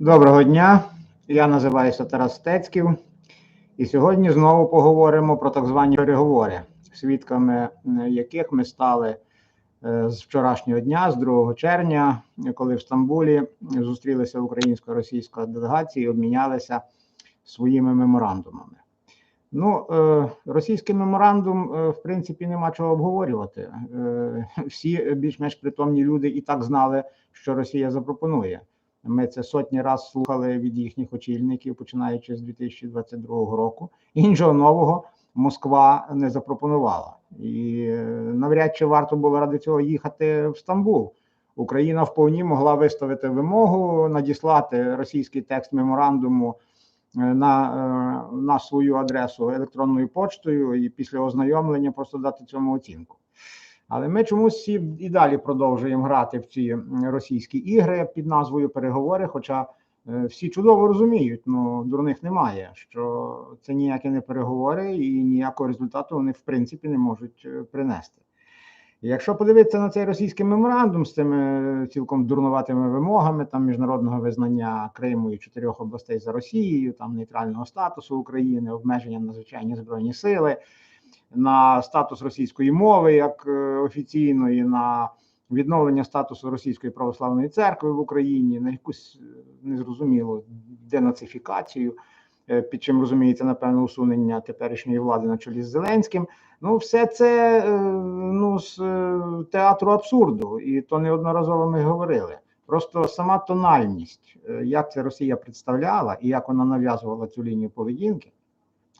Доброго дня. Я називаюся Тарас Стецьків, і сьогодні знову поговоримо про так звані переговори, свідками яких ми стали е, з вчорашнього дня, з 2 червня, коли в Стамбулі зустрілися українсько-російська делегація і обмінялися своїми меморандумами. Ну, е, російський меморандум, е, в принципі, нема чого обговорювати. Всі більш-менш притомні люди і так знали, що Росія запропонує. Ми це сотні раз слухали від їхніх очільників, починаючи з 2022 року. Іншого нового Москва не запропонувала, і е, навряд чи варто було ради цього їхати в Стамбул. Україна вповні могла виставити вимогу надіслати російський текст меморандуму е, на, е, на свою адресу електронною поштою і після ознайомлення просто дати цьому оцінку. Але ми чомусь і далі продовжуємо грати в ці російські ігри під назвою переговори. Хоча е, всі чудово розуміють, ну дурних немає, що це ніякі не переговори і ніякого результату вони в принципі не можуть е, принести. Якщо подивитися на цей російський меморандум з цими е, цілком дурнуватими вимогами там міжнародного визнання Криму і чотирьох областей за Росією, там нейтрального статусу України, обмеження на звичайні збройні сили на статус російської мови як е, офіційної, на відновлення статусу Російської православної церкви в Україні, на якусь е, незрозумілу денацифікацію, е, під чим розуміється, напевно, усунення теперішньої влади на чолі з Зеленським. Ну, все це ну, з театру абсурду, і то неодноразово ми говорили. Просто сама тональність, як це Росія представляла і як вона нав'язувала цю лінію поведінки,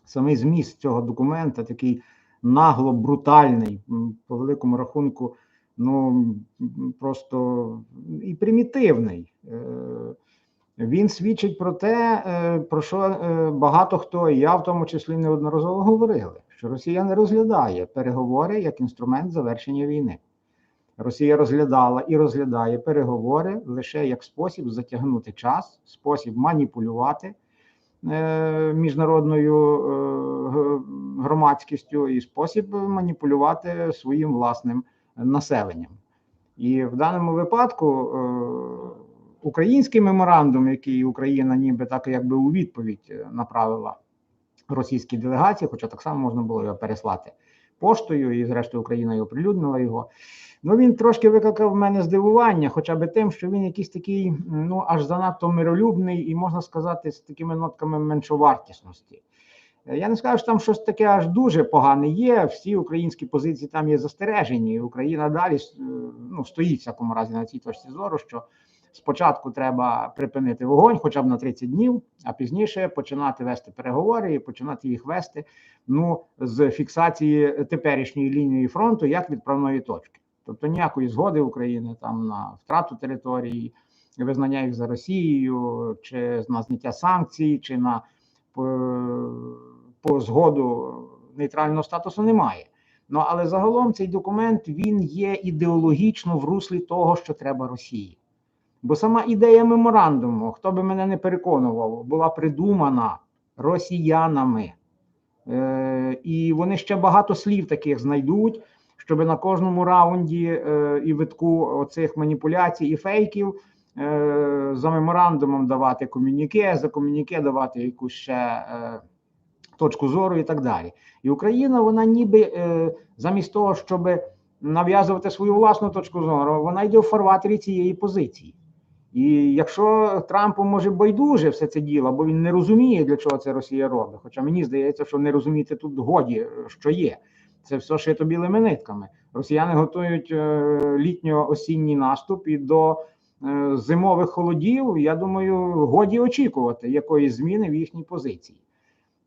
самий зміст цього документа такий нагло брутальний, по великому рахунку, ну просто і примітивний. Е, Він свідчить про те, е, про що е, багато хто, і я в тому числі неодноразово говорили, що Росія не розглядає переговори як інструмент завершення війни. Росія розглядала і розглядає переговори лише як спосіб затягнути час, спосіб маніпулювати міжнародною е, громадськістю і спосіб маніпулювати своїм власним населенням. І в даному випадку е, український меморандум, який Україна ніби так якби у відповідь е, направила російській делегації, хоча так само можна було його переслати поштою, і зрештою Україна і оприлюднила його. Ну він трошки викликав в мене здивування, хоча б тим, що він якийсь такий, ну аж занадто миролюбний і можна сказати, з такими нотками меншовартісності. Я не скажу, що там щось таке аж дуже погане є. Всі українські позиції там є застережені. і Україна далі е, ну, стоїть в всякому разі на цій точці зору, що спочатку треба припинити вогонь, хоча б на 30 днів, а пізніше починати вести переговори і починати їх вести ну, з фіксації теперішньої лінії фронту як відправної точки. Тобто ніякої згоди України там на втрату території, визнання їх за Росією, чи на зняття санкцій, чи на по, по згоду нейтрального статусу немає. Ну але загалом цей документ він є ідеологічно в руслі того, що треба Росії. Бо сама ідея меморандуму, хто би мене не переконував, була придумана росіянами. Е, і вони ще багато слів таких знайдуть, щоб на кожному раунді е, і витку оцих маніпуляцій і фейків е, за меморандумом давати комюніке, за комюніке давати якусь ще е, точку зору і так далі. І Україна, вона ніби е, замість того, щоб нав'язувати свою власну точку зору, вона йде в фарватері цієї позиції. І якщо Трампу може байдуже все це діло, бо він не розуміє, для чого це Росія робить. Хоча мені здається, що не розуміти тут годі, що є. Це все шито білими нитками. Росіяни готують е, літньо-осінній наступ і до е, зимових холодів. Я думаю, годі очікувати якоїсь зміни в їхній позиції.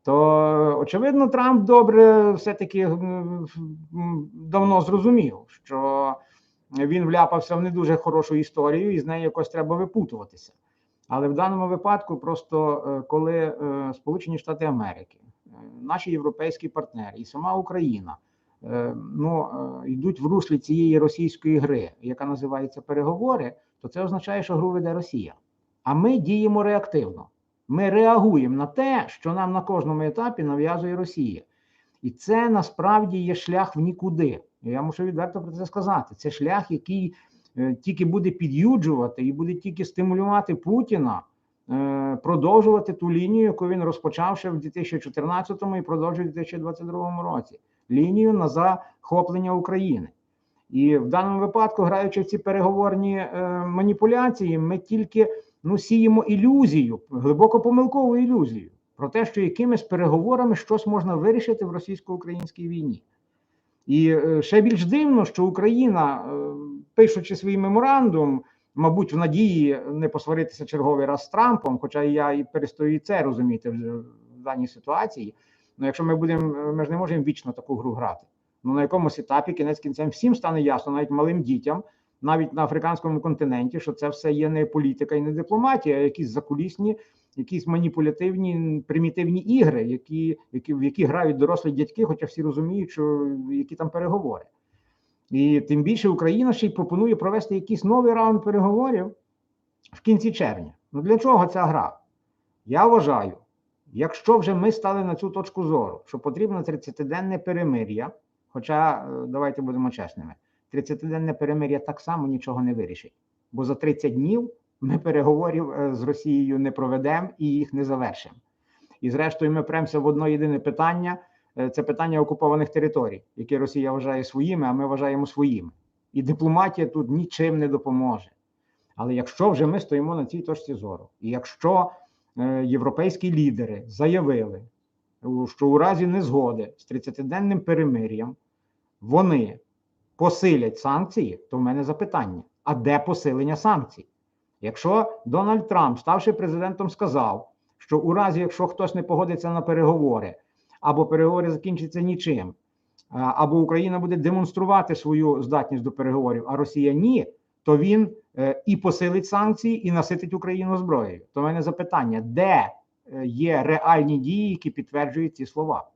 То очевидно, Трамп добре все-таки м, м, давно зрозумів, що він вляпався в не дуже хорошу історію, і з нею якось треба випутуватися. Але в даному випадку, просто е, коли е, Сполучені Штати Америки, е, наші європейські партнери і сама Україна ну, йдуть в руслі цієї російської гри, яка називається переговори, то це означає, що гру веде Росія. А ми діємо реактивно. Ми реагуємо на те, що нам на кожному етапі нав'язує Росія. І це насправді є шлях в нікуди. Я мушу відверто про це сказати. Це шлях, який е, тільки буде під'юджувати і буде тільки стимулювати Путіна е, продовжувати ту лінію, яку він розпочав ще в 2014 і продовжує в 2022 році. Лінію на захоплення України. І в даному випадку, граючи в ці переговорні е, маніпуляції, ми тільки ну, сіємо ілюзію, глибоко помилкову ілюзію про те, що якимись переговорами щось можна вирішити в російсько-українській війні. І е, ще більш дивно, що Україна, е, пишучи свій меморандум, мабуть, в надії не посваритися черговий раз з Трампом, хоча я і перестаю і це розуміти в даній ситуації. Ну, якщо ми будемо, е, ми ж не можемо вічно таку гру грати. Ну на якомусь етапі кінець кінцем всім стане ясно, навіть малим дітям, навіть на африканському континенті, що це все є не політика і не дипломатія, а якісь закулісні, якісь маніпулятивні примітивні ігри, які, які, в які грають дорослі дядьки, хоча всі розуміють, що які там переговори. І тим більше Україна ще й пропонує провести якийсь новий раунд переговорів в кінці червня. Ну для чого ця гра? Я вважаю, якщо вже ми стали на цю точку зору, що потрібно 30-денне перемир'я, хоча е, давайте будемо чесними, 30-денне перемир'я так само нічого не вирішить, бо за 30 днів ми переговорів е, з Росією не проведемо і їх не завершимо. І зрештою, ми премося в одно єдине питання: е, це питання окупованих територій, які Росія вважає своїми, а ми вважаємо своїми. І дипломатія тут нічим не допоможе. Але якщо вже ми стоїмо на цій точці зору, і якщо е, європейські лідери заявили, що у разі незгоди з 30-денним перемир'ям вони посилять санкції, то в мене запитання: а де посилення санкцій? Якщо Дональд Трамп, ставши президентом, сказав, що у разі, якщо хтось не погодиться на переговори, або переговори закінчаться нічим, або Україна буде демонструвати свою здатність до переговорів, а Росія ні, то він е, і посилить санкції, і наситить Україну зброєю. То в мене запитання: де е, є реальні дії, які підтверджують ці слова?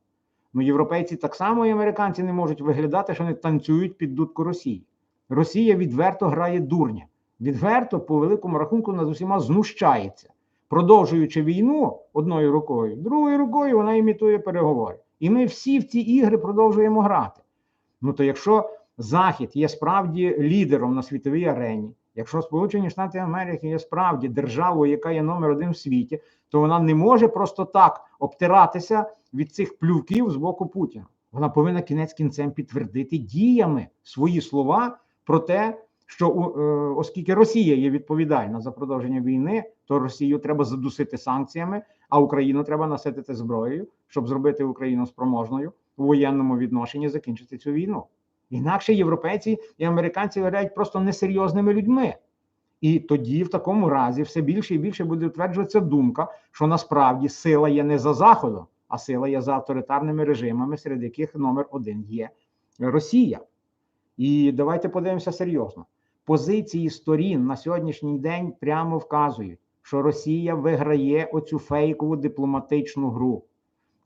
Ну, європейці так само і американці не можуть виглядати, що вони танцюють під дудку Росії. Росія відверто грає дурня, відверто, по великому рахунку, над усіма знущається, продовжуючи війну одною рукою, другою рукою вона імітує переговори. І ми всі в ці ігри продовжуємо грати. Ну то якщо Захід є справді лідером на світовій арені, якщо Сполучені Штати Америки є справді державою, яка є номер один в світі, то вона не може просто так обтиратися від цих плювків з боку Путіна. Вона повинна кінець кінцем підтвердити діями свої слова про те, що е, оскільки Росія є відповідальна за продовження війни, то Росію треба задусити санкціями, а Україну треба наситити зброєю, щоб зробити Україну спроможною у воєнному відношенні закінчити цю війну. Інакше європейці і американці виглядають просто несерйозними людьми. І тоді, в такому разі, все більше і більше буде утверджуватися думка, що насправді сила є не за заходом, а сила є за авторитарними режимами, серед яких номер один є Росія. І давайте подивимося серйозно. Позиції сторін на сьогоднішній день прямо вказують, що Росія виграє оцю фейкову дипломатичну гру,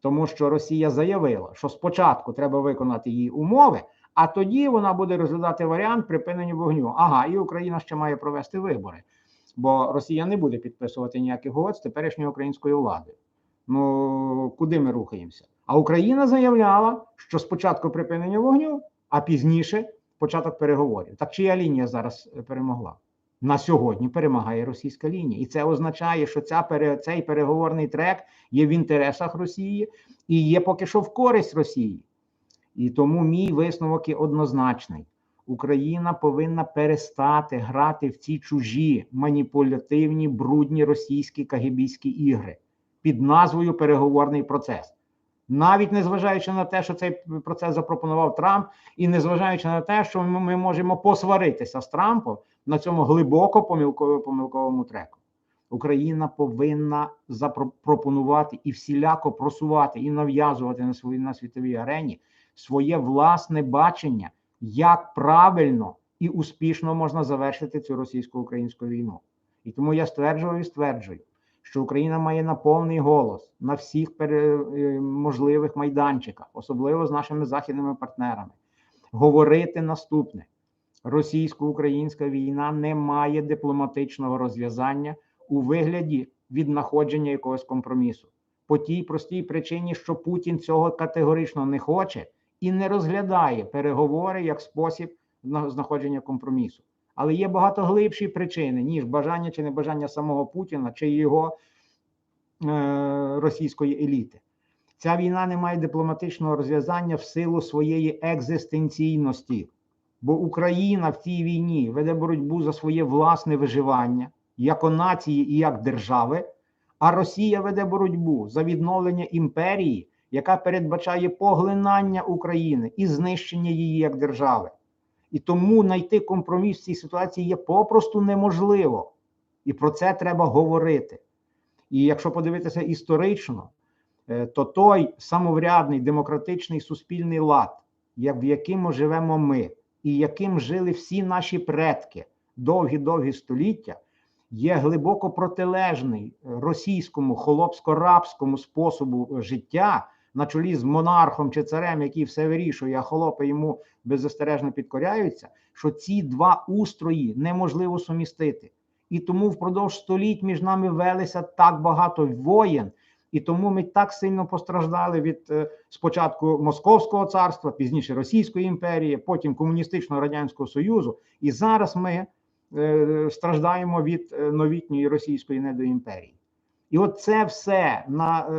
тому що Росія заявила, що спочатку треба виконати її умови, а тоді вона буде розглядати варіант припинення вогню. Ага, і Україна ще має провести вибори, бо Росія не буде підписувати ніяких угод з теперішньою українською владою. Ну куди ми рухаємося? А Україна заявляла, що спочатку припинення вогню, а пізніше початок переговорів. Так чия лінія зараз перемогла? На сьогодні перемагає російська лінія, і це означає, що ця цей переговорний трек є в інтересах Росії і є поки що в користь Росії. І тому мій висновок є однозначний: Україна повинна перестати грати в ці чужі маніпулятивні, брудні російські кагібійські ігри під назвою переговорний процес. Навіть незважаючи на те, що цей процес запропонував Трамп, і незважаючи на те, що ми, можемо посваритися з Трампом на цьому глибоко помилково помилковому треку. Україна повинна запропонувати і всіляко просувати і нав'язувати на своїй на світовій арені своє власне бачення, як правильно і успішно можна завершити цю російсько-українську війну. І тому я стверджую і стверджую, що Україна має на повний голос на всіх пере, е, можливих майданчиках, особливо з нашими західними партнерами, говорити наступне: російсько-українська війна не має дипломатичного розв'язання у вигляді віднаходження якогось компромісу. По тій простій причині, що Путін цього категорично не хоче і не розглядає переговори як спосіб знаходження компромісу. Але є багато глибші причини, ніж бажання чи небажання самого Путіна чи його е, російської еліти. Ця війна не має дипломатичного розв'язання в силу своєї екзистенційності, бо Україна в цій війні веде боротьбу за своє власне виживання як нації і як держави, а Росія веде боротьбу за відновлення імперії, яка передбачає поглинання України і знищення її як держави. І тому знайти компроміс в цій ситуації є попросту неможливо. І про це треба говорити. І якщо подивитися історично, е, то той самоврядний демократичний суспільний лад, в якому живемо ми, і яким жили всі наші предки довгі-довгі століття, є глибоко протилежний російському холопсько-рабському способу життя на чолі з монархом чи царем, який все вирішує, а холопи йому беззастережно підкоряються. Що ці два устрої неможливо сумістити. І тому впродовж століть між нами велися так багато воєн, і тому ми так сильно постраждали від е, спочатку Московського царства, пізніше Російської імперії, потім комуністичного радянського союзу. І зараз ми е, страждаємо від е, новітньої російської недоімперії. І от це все на е,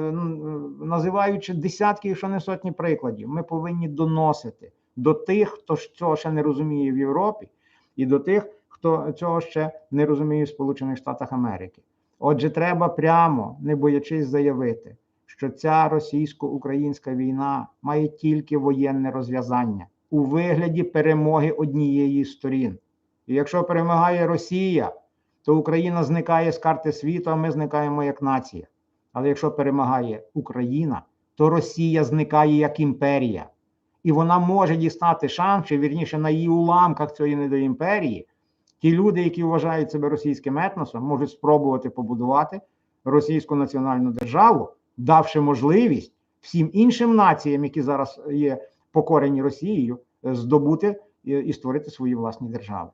називаючи десятки, якщо не сотні прикладів, ми повинні доносити до тих, хто цього ще не розуміє в Європі, і до тих, хто цього ще не розуміє в Сполучених Штатах Америки. Отже, треба прямо, не боячись заявити, що ця російсько-українська війна має тільки воєнне розв'язання у вигляді перемоги однієї з сторін. І якщо перемагає Росія, то Україна зникає з карти світу, а ми зникаємо як нація. Але якщо перемагає Україна, то Росія зникає як імперія. І вона може дістати шанс, чи вірніше на її уламках цієї недоімперії, ті люди, які вважають себе російським етносом, можуть спробувати побудувати російську національну державу, давши можливість всім іншим націям, які зараз є покорені Росією, здобути і створити свої власні держави.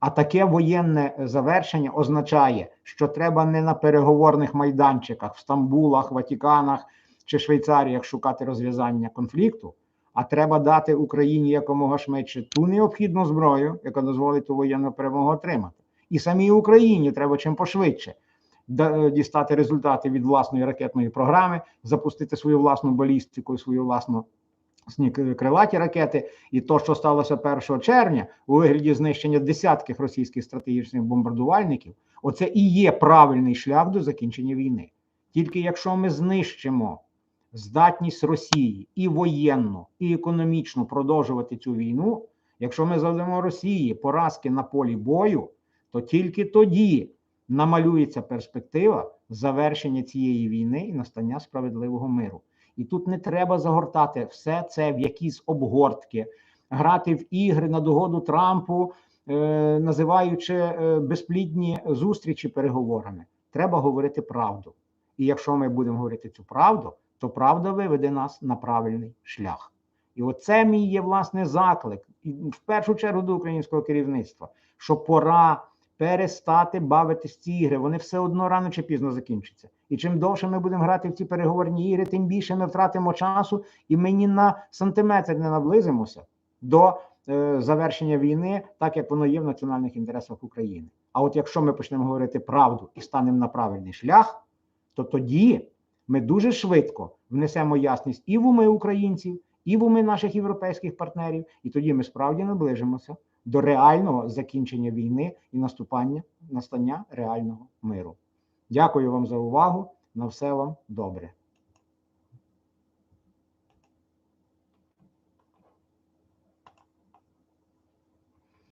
А таке воєнне завершення означає, що треба не на переговорних майданчиках в Стамбулах, Ватиканах чи Швейцаріях шукати розв'язання конфлікту, а треба дати Україні якомога швидше ту необхідну зброю, яка дозволить ту воєнну перемогу отримати. І самій Україні треба чим пошвидше дістати результати від власної ракетної програми, запустити свою власну балістику, свою власну крилаті ракети. І то, що сталося 1 червня у вигляді знищення десятків російських стратегічних бомбардувальників, оце і є правильний шлях до закінчення війни. Тільки якщо ми знищимо здатність Росії і воєнну, і економічно продовжувати цю війну, якщо ми завдамо Росії поразки на полі бою, то тільки тоді намалюється перспектива завершення цієї війни і настання справедливого миру. І тут не треба загортати все це в якісь обгортки, грати в ігри на догоду Трампу, е, називаючи е, безплідні зустрічі переговорами. Треба говорити правду. І якщо ми будемо говорити цю правду, то правда виведе нас на правильний шлях. І оце мій є власне заклик, і в першу чергу до українського керівництва, що пора перестати бавитись ці ігри. Вони все одно рано чи пізно закінчаться. І чим довше ми будемо грати в ці переговорні ігри, тим більше ми втратимо часу, і ми ні на сантиметр не наблизимося до е, завершення війни, так як воно є в національних інтересах України. А от якщо ми почнемо говорити правду і станемо на правильний шлях, то тоді ми дуже швидко внесемо ясність і в уми українців, і в уми наших європейських партнерів, і тоді ми справді наближимося до реального закінчення війни і наступання настання реального миру. Дякую вам за увагу. На все вам добре.